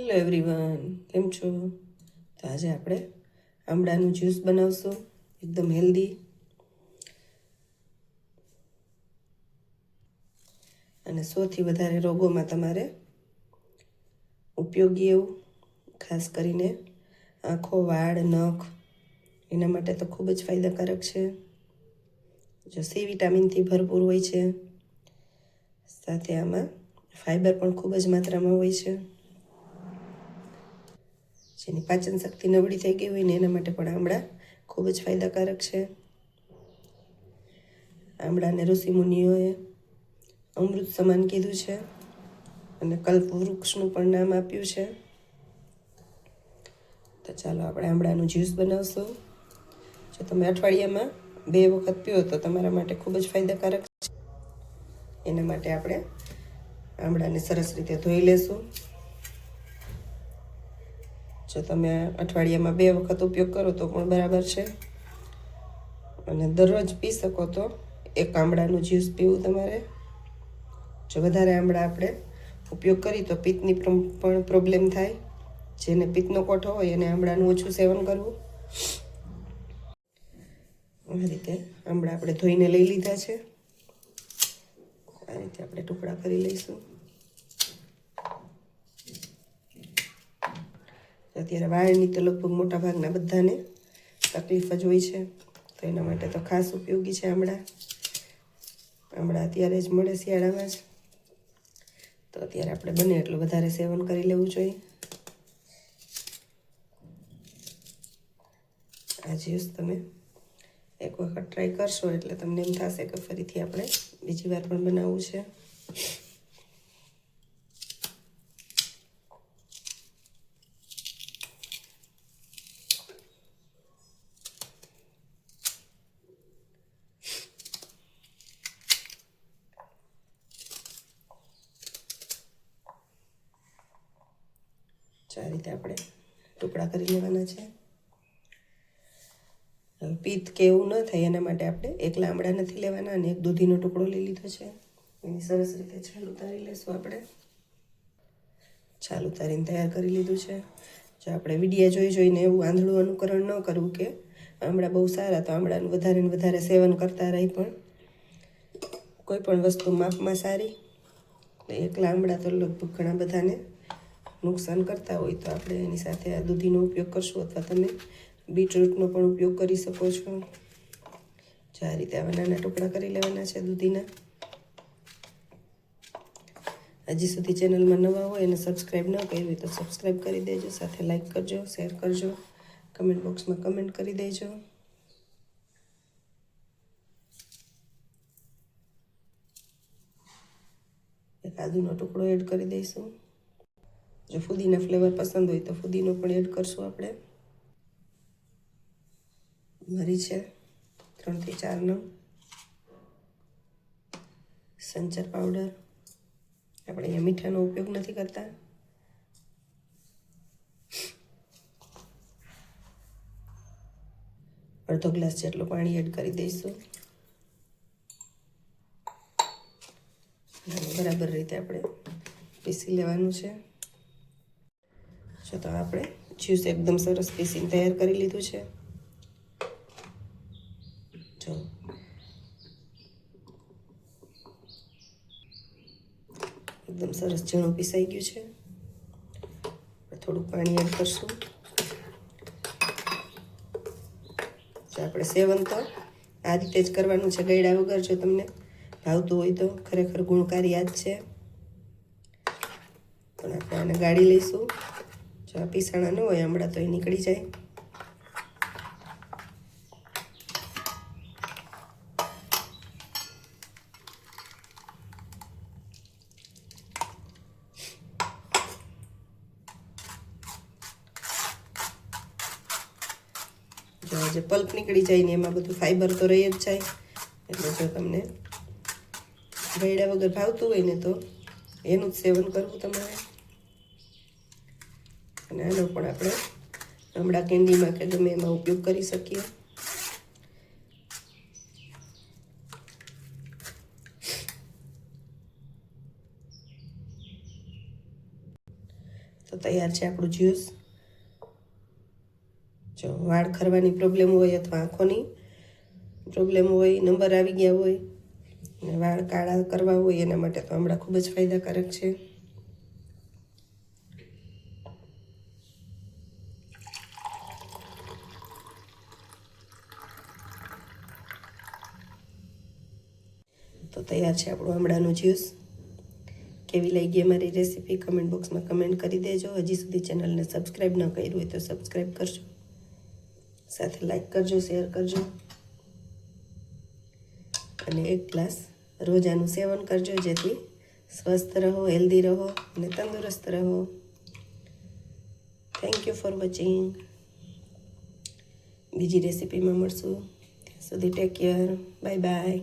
Hello everyone કેમ છો? તો આજે આપણે આમળાનું જ્યુસ બનાવશું, એકદમ હેલ્ધી. અને સૌથી વધારે રોગોમાં તમારે ઉપયોગી એવું, ખાસ કરીને આંખો, વાળ, નખ, એના માટે તો ખૂબ જ ફાયદાકારક છે. જો સી વિટામિનથી ભરપૂર હોય છે, સાથે આમાં ફાઈબર પણ ખૂબ જ માત્રામાં હોય છે. જેની પાચન શક્તિ નબળી થઈ ગઈ હોય ને એના માટે પણ આમળા ખૂબ જ ફાયદાકારક છે. આમળાને ઋષિમુનિઓએ અમૃત સમાન કીધું છે અને કલ્પ વૃક્ષનું પણ નામ આપ્યું છે. તો ચાલો આપણે આમળાનું જ્યુસ બનાવશું. જો તમે અઠવાડિયામાં બે વખત પીઓ તો તમારા માટે ખૂબ જ ફાયદાકારક છે. એના માટે આપણે આમળાને સરસ રીતે ધોઈ લેશું. જો તમે અઠવાડિયામાં બે વખત ઉપયોગ કરો તો પણ બરાબર છે. અને દરરોજ પી શકો તો એક આમળાનું જ્યુસ પીવું તમારે. જો વધારે આમળા આપણે ઉપયોગ કરી તો પિત્તની પણ પ્રોબ્લેમ થાય. જેને પિત્તનો કોઠો હોય એને આમળાનું ઓછું સેવન કરવું. આ રીતે આમળા આપણે ધોઈને લઈ લીધા છે. આ રીતે આપણે ટુકડા કરી લઈશું. અત્યારે વાળની તો લગભગ મોટા ભાગના બધાને તકલીફ જ હોય છે. તો એના માટે તો ખાસ ઉપયોગી છે આમળા. આમળા અત્યારે જ મળે શિયાળામાં જ. તો અત્યારે આપણે બને એટલું વધારે સેવન કરી લેવું જોઈએ. આ જ્યુસ તમે એક વખત ટ્રાય કરશો એટલે તમને એમ થશે કે ફરીથી આપણે બીજી વાર પણ બનાવવું છે. આ રીતે આપણે ટુકડા કરી લેવાના છે. પિત્ત કે એવું ન થાય એના માટે આપણે એક લાંબડા નથી લેવાના અને એક દૂધીનો ટુકડો લઈ લીધો છે. એની સરસ રીતે છાલ ઉતારી લેશું આપણે. છાલ ઉતારીને તૈયાર કરી લીધું છે. જો આપણે વિડીયા જોઈ જોઈને એવું આંધળું અનુકરણ ન કરવું કે આમળા બહુ સારા તો આમળાનું વધારે ને વધારે સેવન કરતા રહી પણ કોઈ પણ વસ્તુ માપમાં સારી. એક લાંબડા તો લગભગ ઘણા બધાને નુકસાન કરતા હોય તો આપણે એની સાથે આ દૂધીનો ઉપયોગ કરશું અથવા તમે બીટરૂટનો પણ ઉપયોગ કરી શકો છો. જો આ રીતે આવા નાના ટુકડા કરી લેવાના છે દૂધીના. હજી સુધી ચેનલમાં નવા હોય અને સબસ્ક્રાઈબ ન કરી હોય તો સબસ્ક્રાઈબ કરી દેજો, સાથે લાઈક કરજો, શેર કરજો, કમેન્ટ બોક્સમાં કમેન્ટ કરી દેજો. એક આદુનો ટુકડો એડ કરી દઈશું. જો ફુદીના ફ્લેવર પસંદ હોય તો ફુદીનો પણ એડ કરશું આપણે. મરી છે. ત્રણથી ચાર નંગ. સંચર પાવડર. આપણે અહીંયા મીઠાનો ઉપયોગ નથી કરતા. અડધો ગ્લાસ જેટલું પાણી એડ કરી દઈશું. બરાબર રીતે આપણે પીસી લેવાનું છે. જો તો આપણે જ્યુસ એકદમ સરસ પીસીને તૈયાર કરી લીધું છે. જો. એકદમ સરસ ઝીણું પીસાઈ ગયું છે. થોડું પાણી એડ કરશું. આપણે સેવન તો આ રીતે જ કરવાનું છે ગળ્યા વગર, જો તમને ભાવતું હોય તો ખરેખર ગુણકારી યાદ છે. પણ આપણે આને ગાળી લઈશું. જો આ પીસાણા ન હોય, હમણાં તો એ નીકળી જાય. જે પલ્પ નીકળી જાય ને એમાં બધું ફાઈબર તો રહી જ જાય. એટલે જો તમને ગળ્યા વગર ભાવતું હોય ને તો એનું જ સેવન કરવું તમારે. અને એનો પણ આપણે હમણાં કેન્ડીમાં કે ગમે એમાં ઉપયોગ કરી શકીએ. તો તૈયાર છે આપણું જ્યુસ. જો વાળ ખરવાની પ્રોબ્લેમ હોય અથવા આંખોની પ્રોબ્લેમ હોય, નંબર આવી ગયા હોય, અને વાળ કાળા કરવા હોય, એના માટે તો હમણાં ખૂબ જ ફાયદાકારક છે. તો તૈયાર છે આપણું આમળાનું જ્યુસ. કેવી લાગી અમારી રેસીપી કમેન્ટ બોક્સમાં કમેન્ટ કરી દેજો. હજી સુધી ચેનલને સબસ્ક્રાઈબ ન કર્યું હોય તો સબસ્ક્રાઈબ કરજો. સાથે લાઈક કરજો શેર કરજો. અને એક ગ્લાસ રોજાનું સેવન કરજો, જેથી સ્વસ્થ રહો હેલ્ધી રહો અને તંદુરસ્ત રહો. થેન્ક યુ ફોર વોચિંગ બીજી રેસીપીમાં મળશું ત્યાં સુધી ટેક કેર બાય બાય